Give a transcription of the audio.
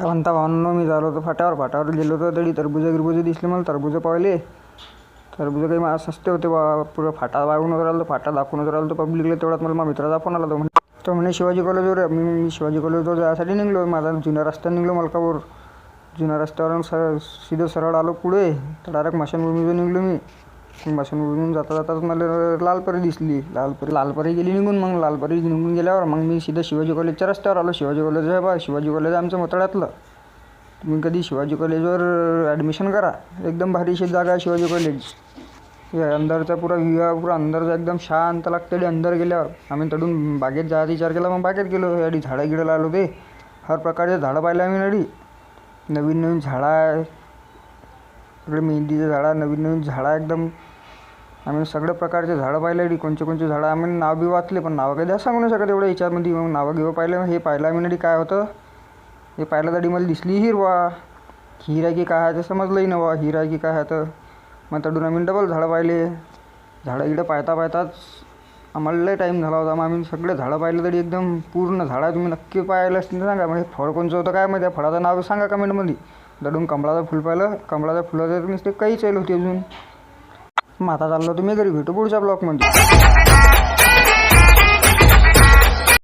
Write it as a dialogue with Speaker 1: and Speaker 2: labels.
Speaker 1: काय म्हणता भावांनो मी झालो होतो फाट्यावर. फाट्यावर गेलो होतो तरी तरबुजं गिरबुजं दिसले मला तरबुजं पाहिले. तरबुजं काही मला सस्ते होते बा पुरं फाटा वागून राहिलो होतो फाटा दाखवून राहिलो तो पब्लिकला तेवढ्यात मला मित्राचा फोन आला तो म्हणे तो म्हणे शिवाजी कॉलेजवर मी मी शिवाजी कॉलेजवर जायसाठी निघलो. माझा जुन्या रस्ता निघलो मलकापूर. जुन्या रस्त्यावरून सर सीधं सरळ आलो पुढे. तर डायरेक्ट मशानभूमीवर निघलो मी. मग मशानभूमीहून जाता जाताच मला लालपरी दिसली. लालपरी लालपरी गेली निघून मग. लालपरी निघून गेल्यावर मग मी सिधा शिवाजी कॉलेजच्या रस्त्यावर आलो. शिवाजी कॉलेज आहे बा शिवाजी कॉलेज आमचं मतळ्यातलं तुम्ही कधी शिवाजी कॉलेजवर ॲडमिशन करा. एकदम भारीशी जागा आहे शिवाजी कॉलेज अंदरचा पुरा व्ह्यू आहे पुरा अंदरचा एकदम शांत लागते आणि अंदर गेल्यावर आम्ही तडून बागेत जायचा विचार केला मग बागेत गेलो. याडी झाडं गिडं लावलो ते हर प्रकारचे झाडं पाहिलं आम्ही नडी नवीन नवीन झाडं आहे. इकडे मेहंदीचं झाडं नवीन नवीन झाडं एकदम आम्ही सगळ्या प्रकारचे झाडं पाहिले डी कोणचे कोणचे झाडं आम्ही नाव बी वाचले पण नावं काही द्या सांगू नाही शकत एवढ्या याच्यामध्ये. मग नावं घेऊ पाहिलं हे पाहिलं आम्ही नडी काय होतं? हे पाहिलं तरी मला दिसली हिरवा. हिर आहे की काय आहे ते समजलंही नवा हिर आहे की काय आहे तर मग तडून आम्ही डबल झाडं पाहिले. झाडं इकडं पाहता पाहताच आम्हाला लय टाईम झाला होता. मग आम्ही सगळे झाडं पाहिलं तरी एकदम पूर्ण झाडं तुम्ही नक्की पाहिलं असतील सांगा. सांगा म्हणजे फळ कोणचं होतं काय माहिती फळाचं नाव सांगा कमेंटमध्ये दडून कमळाचं फुल पाहिलं. कमळाचं फुलाचं ते काही चालू होती अजून. मग आता चाललो तुम्ही घरी भेटू पुढच्या ब्लॉकमध्ये